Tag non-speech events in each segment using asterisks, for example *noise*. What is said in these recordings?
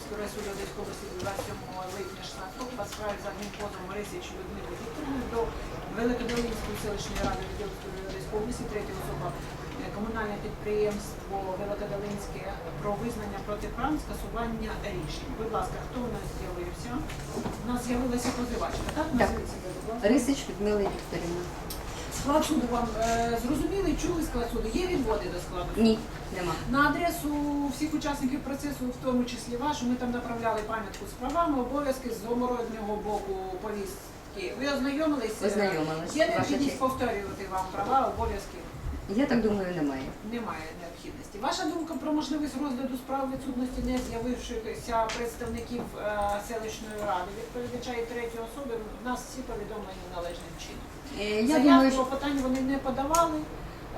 Відьобського райсуду Одеської області 27 липня 16 року по справі за адмінпозовом Марисич Людмили Вікторівни до Великодолинської селищної ради Відьобської Одеської області, третя особа е, комунальне підприємство Великодолинське про визнання протиправ скасування рішень. Будь ласка, хто у нас з'явився? У нас з'явилася позивачка, так? Так. Назвіть себе, будь ласка. Рисич Людмила Вікторівна. Склад суду вам е, зрозуміли, чули склад суду? Є відводи до складу? Ні, нема. На адресу всіх учасників процесу, в тому числі вашу, ми там направляли пам'ятку з правами, обов'язки з зворотнього боку повістки. Ви ознайомилися? Ознайомилась, Є ваша необхідність честь. повторювати вам права, обов'язки? Я так думаю, немає. Немає необхідності. Ваша думка про можливість розгляду справ відсутності не з'явившихся представників е, селищної ради, відповідача і третьої особи, в нас всі повідомлені належним чином. Е, Я думаю, що питання вони не подавали,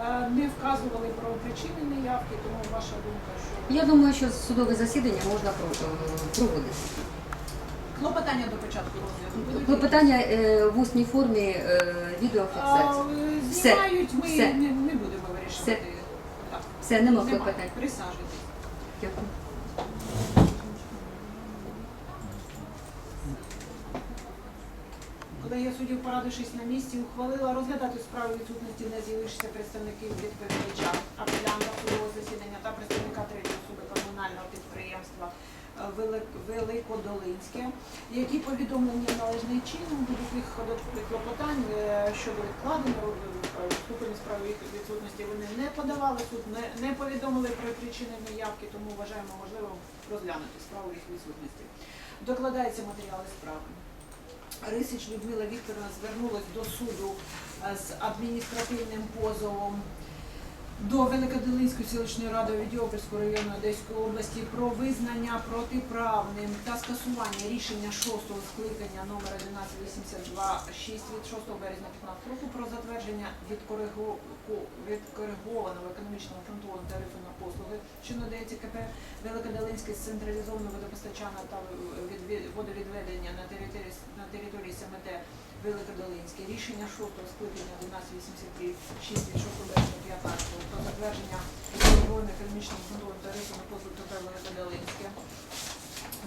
е, не вказували про причини неявки, тому ваша думка, що я думаю, що судове засідання можна про- проводити. клопотання до початку розгляду. Клопотання е, в усній формі відеофіксації. Знімають, ми Все. Вирішувати. Так. Все, нема клопотань. Присаджуйтесь. Дякую. Колегія суддів, порадившись на місці, ухвалила розглядати справу відсутності не з'явившися представників відповідача апелянта судового засідання та представника третьої особи комунального підприємства е, Великодолинське, які повідомлені належним чином будь-яких додаткових клопотань е, щодо відкладення розгляду відсутності вони не подавали, суд не, не повідомили про причини неявки, тому вважаємо можливим розглянути справу їх відсутності. Докладаються матеріали справи. Рисич Людмила Вікторовна звернулась до суду е, з адміністративним позовом до Великодолинської селищної ради Відьобрського району Одеської області про визнання протиправним та скасування рішення 6-го скликання номер 1182 6 від 6 березня 15 року про затвердження відкоригованого економічного контролю тарифу на послуги, що надається КП Великодолинське з централізованого водопостачання та водовідведення на території, на території СМТ Великодолинське. Рішення 6-го скликання 1183 6 від 6 березня 15 про затвердження відкоригованого економічного контролю тарифу на послуги КП Великодолинське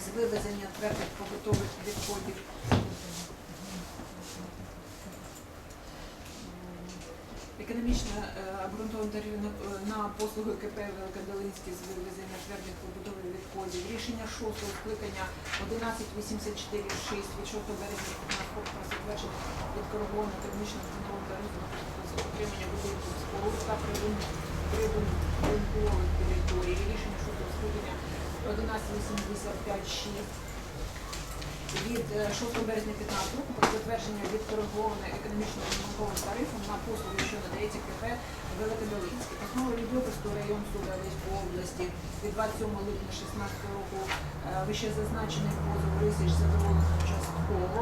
з вивезення твердих побутових відходів Економічно е, обґрунтований на, е, на послуги КП Великодолинське з вивезення твердих побутових відходів. Рішення 6 скликання 1184-6 від 6 березня 15 року про затвердження відкоригованого економічного контролю тарифу на отримання будинків споруд та прибудинкових територій. Рішення 6 скликання 1185-6 від е, 6 березня 15 року про затвердження відкоригованого економічного ремонтовим тарифом на послуги, що надається КП Великодолинське. Основа Любопольського району суду Одеської області від 27 липня 16 року е, вище зазначений позов Рисич задоволено частково.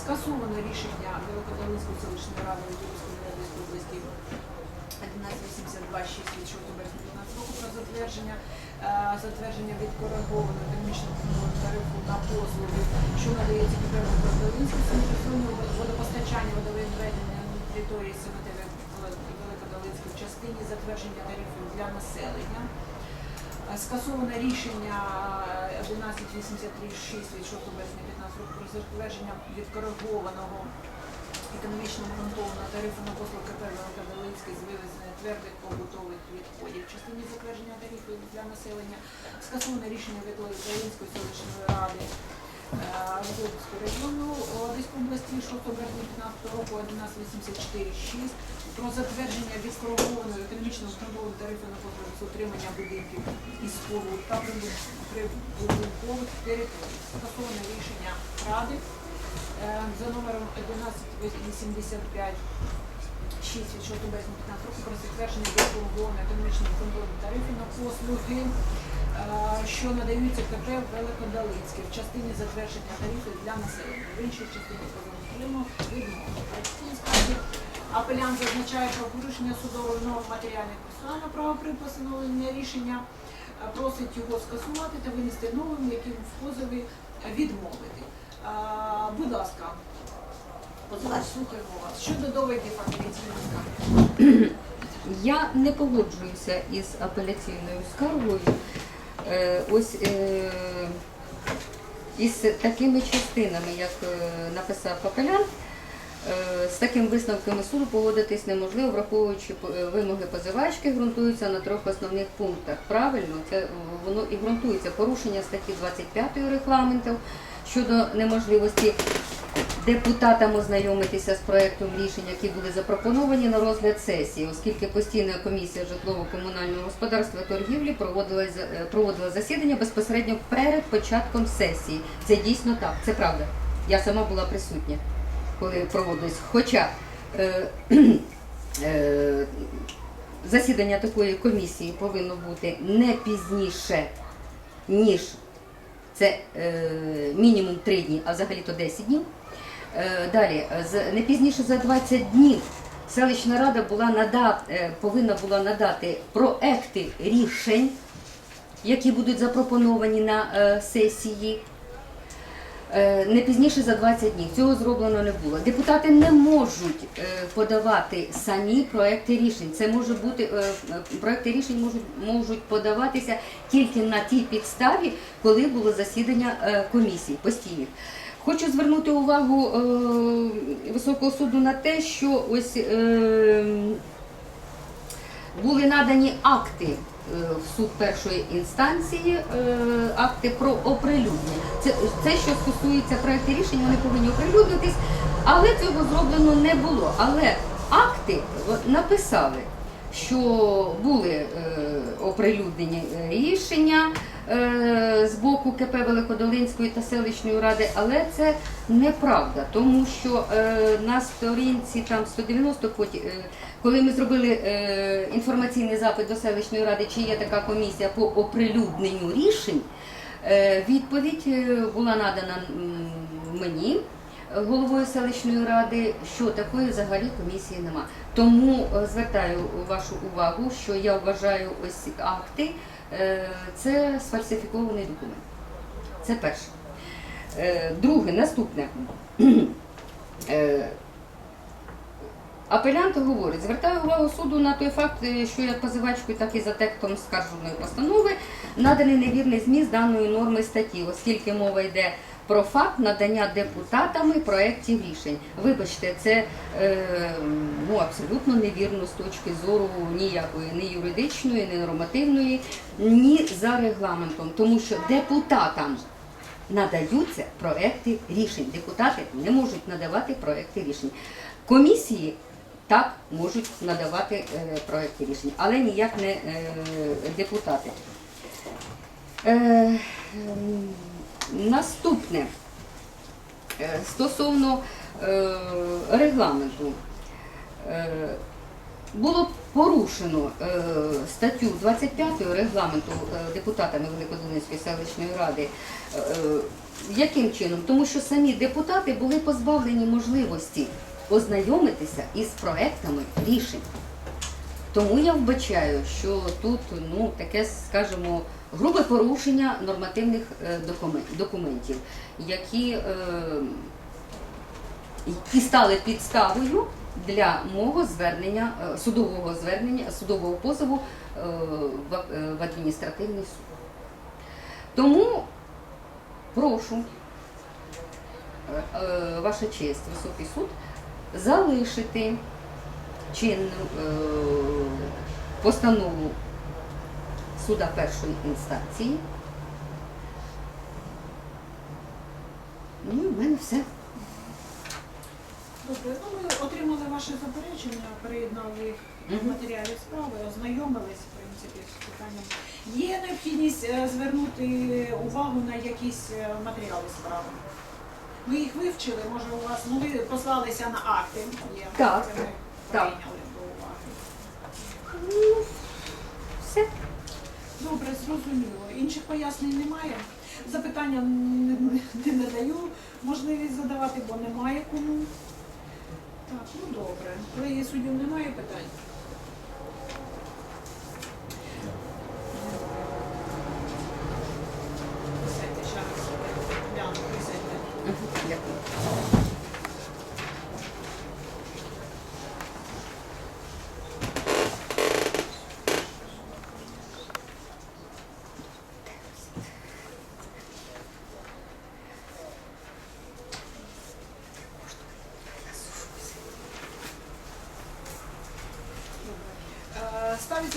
Скасовано рішення Великодолинської селищної ради Одеської області 1182 6 від 6 березня 15 року про затвердження е, затвердження відкоригованого економічного тарифу на послуги, що надається підприємству Продовинське централізованого водопостачання водовідведення на території СМТ Великодолинської в частині затвердження тарифів для населення. Е, Скасоване рішення е, 1183 6 від 6 березня 15 року про затвердження відкоригованого економічного контролю на тарифи на послуг КП Великодолинське з вивезення твердих побутових відходів. В частині затвердження тарифів для населення скасоване рішення Великодолинської селищної ради Володимирського району Одеської області 6 березня 15 року 1184-6 про затвердження відкоригованого економічного контролю тарифу на послуги з утримання будинків і споруд та прибу- прибудинкових територій. Скасоване рішення Ради Е, за номером 1185 6 від 6 березня 15 року про затвердження відкоригованого економічного контролю тарифів на послуги, е, що надаються КП Великодолинське в частині затвердження тарифів для населення. В іншій частині. Апеляційній скарзі Апелянт зазначає про порушення судової норм матеріальних процесуального права при рішення, е, просить його скасувати та винести новим, яким в позові відмовити. Будь ласка, Позивач. Слухаємо вас. Щодо довідів апеляційної скарги. Я не погоджуюся із апеляційною скаргою. Е, ось е, із такими частинами, як е, написав апелян, е, з такими висновками суду погодитись неможливо, враховуючи вимоги позивачки, ґрунтуються на трьох основних пунктах. Правильно, це воно і ґрунтується порушення статті 25 регламенту щодо неможливості депутатам ознайомитися з проектом рішень, які були запропоновані на розгляд сесії, оскільки постійна комісія житлово-комунального господарства торгівлі проводила, е, проводила засідання безпосередньо перед початком сесії. Це дійсно так, це правда. Я сама була присутня, коли проводилось. Хоча е, *clears throat* е, засідання такої комісії повинно бути не пізніше, ніж це е, мінімум 3 дні, а взагалі то 10 днів. Е, Далі, не пізніше за 20 днів селищна рада була нада, е, повинна була надати проекти рішень, які будуть запропоновані на е, сесії. Е, Не пізніше за 20 днів цього зроблено не було. Депутати не можуть е, подавати самі проекти рішень. Це може бути е, проекти рішень можуть можуть подаватися тільки на тій підставі, коли було засідання комісій постійних. Хочу звернути увагу високого суду на те, що ось були надані акти в суд першої інстанції, е, акти про оприлюднення. Це, це що стосується проєкту рішень, вони повинні оприлюднитись, але цього зроблено не було. Але акти написали, що були е, оприлюднені е, рішення е, з боку КП Великодолинської та селищної ради, але це неправда, тому що е, на сторінці там 190 поті- е, коли ми зробили е, інформаційний запит до селищної ради, чи є така комісія по оприлюдненню рішень, е, відповідь е, була надана мені. Головою селищної ради, що такої взагалі комісії нема. Тому е, звертаю вашу увагу, що я вважаю ось акти е, це сфальсифікований документ. Це перше. Е, Друге, наступне. *clears throat* Апелянт говорить, звертаю увагу суду на той факт, що як позивачкою, так і за текстом скарженої постанови наданий невірний зміст даної норми статті, оскільки мова йде про факт надання депутатами проєктів рішень. Вибачте, це е, ну, абсолютно невірно з точки зору ніякої ні юридичної, ні нормативної, ні за регламентом, тому що депутатам надаються проекти рішень. Депутати не можуть надавати проекти рішень. Комісії так можуть надавати е, проекти рішень, але ніяк не е, депутати. Наступне Е, стосовно е, регламенту. Е, було порушено статтю 25 регламенту депутатами Великодолинської селищної ради. Яким чином? Тому що самі депутати були позбавлені можливості ознайомитися із проектами рішень. Тому я вбачаю, що тут ну, таке, скажімо, грубе порушення нормативних е, документів, які, е, які стали підставою для мого звернення, е, судового звернення, судового позову в, адміністративний суд. Тому прошу, ваша честь, високий суд, залишити чинну е, постанову суда першої інстанції. Ну, і в мене все. Добре, ну ми отримали ваші заперечення, приєднали їх до Мгм. матеріалів справи, ознайомились, в принципі, з питанням. Є необхідність е, звернути увагу на якісь е, матеріали справи. Ми їх вивчили, може у вас, ну ви послалися на акти. Є. Так, Це ми. Прийняли до все. Добре, зрозуміло. Інших пояснень немає. Запитання не, надаю можливість задавати, бо немає кому. Так, ну добре. Колеги суддю немає питань.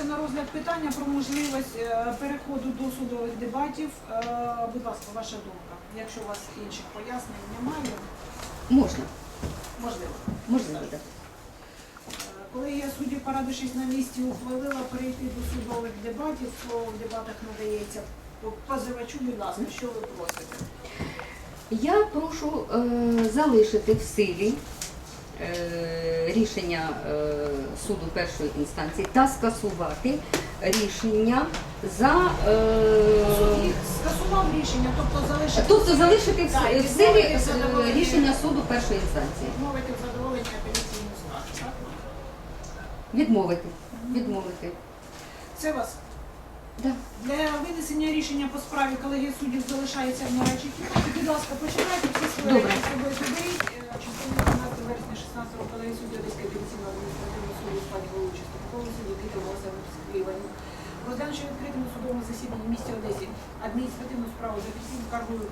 Ставиться на розгляд питання про можливість е, переходу до судових дебатів. Е, Будь ласка, ваша думка. Якщо у вас інших пояснень немає, Можна, можливо. можливо, так. Е, Колегія суддів, порадившись на місці, ухвалила перейти до судових дебатів. Слово в дебатах надається позивачу, будь ласка, що ви просите? Я прошу е, залишити в силі рішення е, суду першої інстанції та скасувати рішення за Суд е, скасував рішення, тобто залишити. тобто залишити в, Так, і в силі е, рішення суду першої інстанції. Відмовити в задоволенні апеляційну скаргу, так? Відмовити. Відмовити. Це вас Да. Для винесення рішення по справі колегія суддів залишається в нарадчій кімнаті. Будь ласка, починайте всі свої Добре. речі з собою заберіть. Е, Частина 15 вересня 16 року колегія суддів Одеського апеляційного адміністративного суду у складі головуючого строкового суду Києва Розглянувши відкритому судовому засіданні в місті Одесі адміністративну справу за офіційною скаргою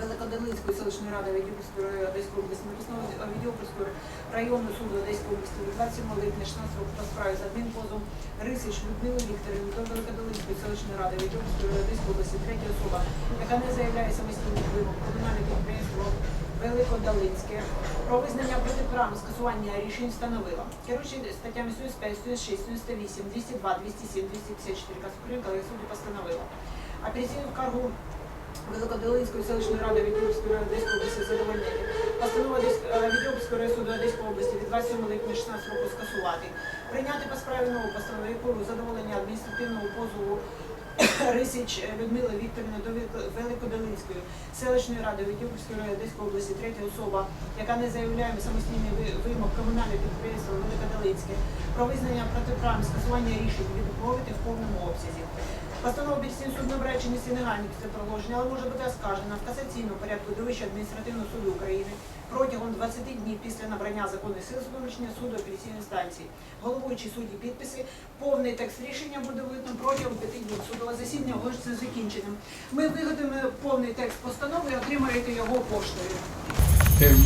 Великодолинської селищної ради Відьопольської Одеської області написного Відьопольського районного суду Одеської області 27 липня 16 року по справі за адмінпозовом Рисич Людмили Вікторівни до Великодолинської селищної ради району Одеської області. Третя особа, яка не заявляє самостійних вимог комунальне підприємство Великодолинське про визнання протиправного скасування рішень встановила. Керуючи статтями 105, 106, 108, 202, 207, 254 КАС України, суду постановила. Апеляційну скаргу Великодолинської селищної ради району Одеської області задовольнити. Постанова е, Відьопольського райсуду Одеської області від 27 липня 16 року скасувати. Прийняти по справі нову постанову, якою задоволення адміністративного позову *coughs* Рисич Людмила Вікторівна до Великодолинської селищної ради Відьопольської району Одеської області, третя особа, яка не заявляє самостійний вимог комунального підприємства Великодолинське про визнання протиправ, скасування рішень відмовити в повному обсязі. Постанова апеляційний суд набирає чинності негайно після проголошення, але може бути оскаржена в касаційному порядку до Вищого адміністративного суду України протягом 20 днів після набрання законних сил рішення суду апеляційної станції. Головуючі судді підписи, повний текст рішення буде видно протягом 5 днів. Судове засідання оголошується закінченим. Ми виготовимо повний текст постанови і отримаєте його поштою. Ем,